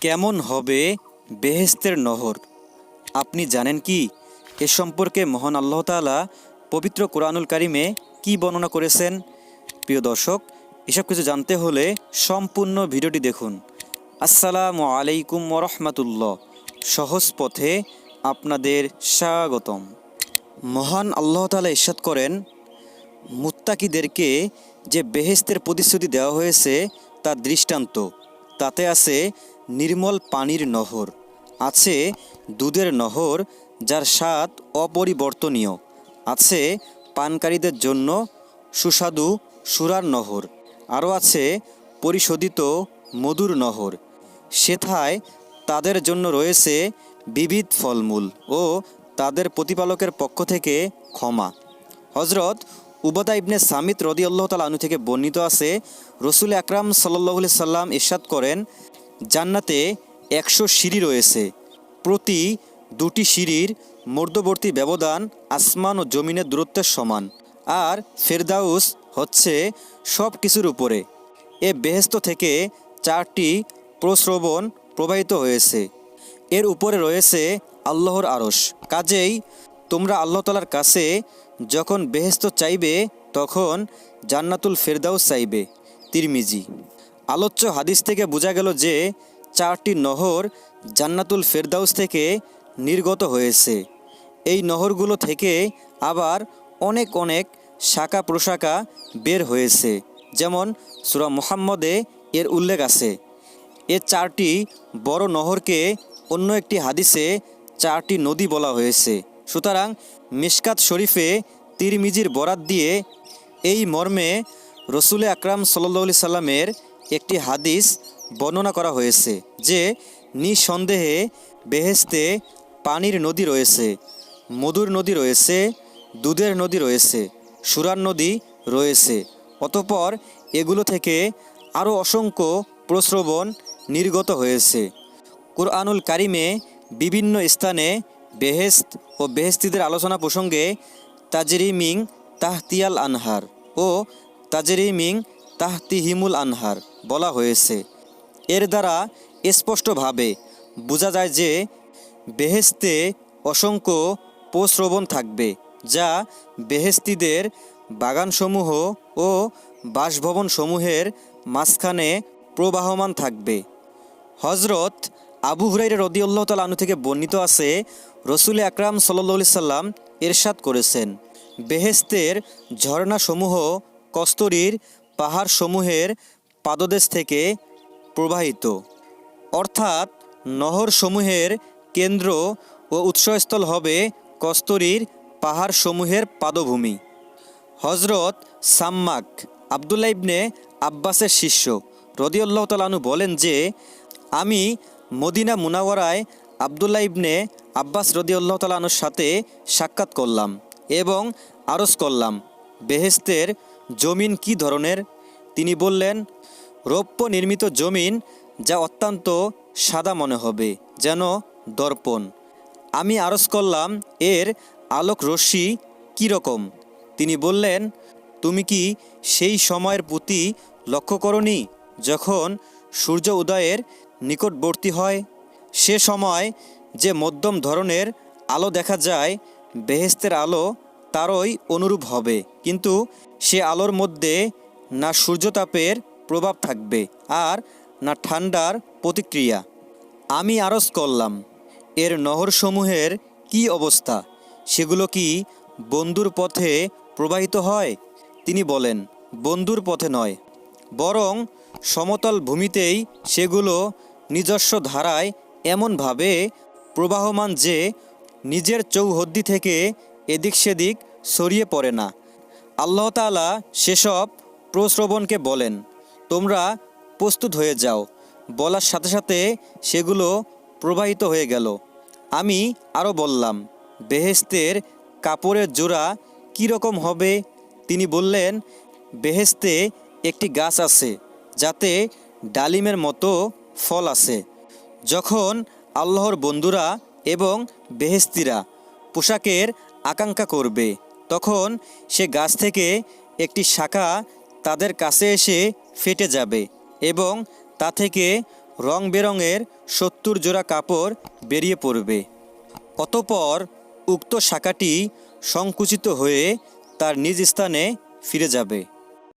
কেমন হবে বেহেস্তের নহর? আপনি জানেন কি? এ সম্পর্কে মহান আল্লাহ তাআলা পবিত্র কোরআনুল কারিমে কি বর্ণনা করেছেন? প্রিয় দর্শক, এসব কিছু জানতে হলে সম্পূর্ণ ভিডিওটি দেখুন। আসসালামু আলাইকুম রহমাতুল্লাহ। সহজ পথে আপনাদের স্বাগতম। মহান আল্লাহ তাআলা ইরশাদ করেন, মুত্তাকিদেরকে যে বেহেস্তের প্রতিশ্রুতি দেওয়া হয়েছে তার দৃষ্টান্ত। তাতে আছে নির্মল পানির নহর। আছে দুধের নহর যার স্বাদ অপরিবর্তনীয়। আছে পানকারীদের জন্য সুস্বাদু সুরার নহর। আরও আছে পরিশোধিত মধুর নহর। সেথায় তাদের জন্য রয়েছে বিবিধ ফলমূল ও তাদের প্রতিপালকের পক্ষ থেকে ক্ষমা। হজরত উবাদা ইবনে সামিত রদি আল্লাহ তাল থেকে বর্ণিত আছে, রসুল আকরাম সাল্লাহ সাল্লাম ইরশাদ করেন জান্নাতে একশো সিঁড়ি রয়েছে। প্রতি দুটি সিঁড়ির মধ্যবর্তী ব্যবধান আসমান ও জমিনের দূরত্বের সমান। আর ফেরদাউস হচ্ছে সব কিছুর উপরে। এ বেহেস্ত থেকে চারটি প্রশ্রবণ প্রবাহিত হয়েছে। এর উপরে রয়েছে আল্লাহর আরশ। কাজেই তোমরা আল্লাহ তালার কাছে যখন বেহেস্ত চাইবে, তখন জান্নাতুল ফেরদাউস চাইবে। তিরমিজি। আলোচ্য হাদিস থেকে বোঝা গেল যে চারটি নহর জান্নাতুল ফেরদাউস থেকে নির্গত হয়েছে। এই নহরগুলো থেকে আবার অনেক অনেক শাখা প্রশাখা বের হয়েছে। যেমন সুরা মোহাম্মদে এর উল্লেখ আছে। এ চারটি বড় নহরকে অন্য একটি হাদিসে চারটি নদী বলা হয়েছে। সুতরাং মিশকাত শরীফে তিরমিজির বরাত দিয়ে এই মর্মে রসুল আকরাম সাল্লি সাল্লামের একটি হাদিস বর্ণনা করা হয়েছে যে নিঃসন্দেহে বেহেস্তে পানির নদী রয়েছে, মধুর নদী রয়েছে, দুধের নদী রয়েছে, সুরার নদী রয়েছে। অতপর এগুলো থেকে আরও অসংখ্য প্রশ্রবণ নির্গত হয়েছে। কুরআনুল কারিমে বিভিন্ন স্থানে বেহেস্ত ও বেহেস্তিদের আলোচনা প্রসঙ্গে তাজরিমিং তাহতিয়াল আনহার ও তাজরিমিং তাহতিহিমুল আনহার বলা হয়েছে। এর দ্বারা স্পষ্টভাবে বোঝা যায় যে বেহেস্তে অসংখ্য প্রশ্রবণ থাকবে, যা বেহেস্তিদের বাগানসমূহ ও বাসভবনসমূহের মাঝখানে প্রবাহমান থাকবে। হজরত আবু হুরাইরা রদিউল্লাহ তাল আনু থেকে বর্ণিত আছে, রসুল আকরাম সাল্লি সাল্লাম এরশাদ করেছেন বেহেস্তের ঝর্ণাসমূহ কস্তরীর পাহাড়সমূহের পাদদেশ থেকে প্রবাহিত। অর্থাৎ নহরসমূহের কেন্দ্র ও উৎসস্থল হবে কস্তরীর পাহাড়সমূহের পাদভূমি। হজরত সাম্মাক আবদুল্লা ইবনে আব্বাসের শিষ্য রদিউল্লাহ তালানু বলেন যে, আমি মদিনা মুনাওয়ারায় আবদুল্লা ইবনে আব্বাস রদিউল্লাহ তালানুর সাথে সাক্ষাৎ করলাম এবং আরজ করলাম। বেহেস্তের জমিন কি ধরনের? তিনি বললেন, রৌপ্য নির্মিত জমিন যা অত্যন্ত সাদা মনে হবে, যেন দর্পণ। আমি আরজ করলাম, এর আলোক রশ্মি কীরকম তিনি বললেন, তুমি কি সেই সময়ের প্রতি লক্ষ্য করনি, যখন সূর্য উদয়ের নিকটবর্তী হয়? সে সময় যে মধ্যম ধরনের আলো দেখা যায়, বেহেস্তের আলো তারই অনুরূপ হবে। কিন্তু সে আলোর মধ্যে না সূর্যতাপের প্রভাব থাকবে আর না ঠান্ডার প্রতিক্রিয়া। আমি আরজ করলাম, এর নহরসমূহের কি অবস্থা? সেগুলো কি বন্ধুর পথে প্রবাহিত হয়? তিনি বলেন, বন্ধুর পথে নয়, বরং সমতল ভূমিতেই সেগুলো নিজস্ব ধারায় এমনভাবে প্রবাহমান যে নিজের চৌহদ্দি থেকে এদিক সেদিক ছড়িয়ে পড়ে না। আল্লাহ তাআলা সেসব প্রশ্রবণকে বলেন, তোমরা প্রস্তুত হয়ে যাও। বলার সাথে সাথে সেগুলো প্রবাহিত হয়ে গেল। আমি আরও বললাম বেহেস্তের কাপড়ের জোড়া কীরকম হবে? তিনি বললেন বেহেস্তে একটি গাছ আছে, যাতে ডালিমের মতো ফল আছে। যখন আল্লাহর বন্ধুরা এবং বেহেস্তিরা পোশাকের আকাঙ্ক্ষা করবে। তখন সে গাছ থেকে একটি শাখা তাদের কাছে এসে ফেটে যাবে এবং তা থেকে রং বেরঙের সত্তর জোড়া কাপড় বেরিয়ে পড়বে। অতপর উক্ত শাখাটি সংকুচিত হয়ে তার নিজ স্থানে ফিরে যাবে।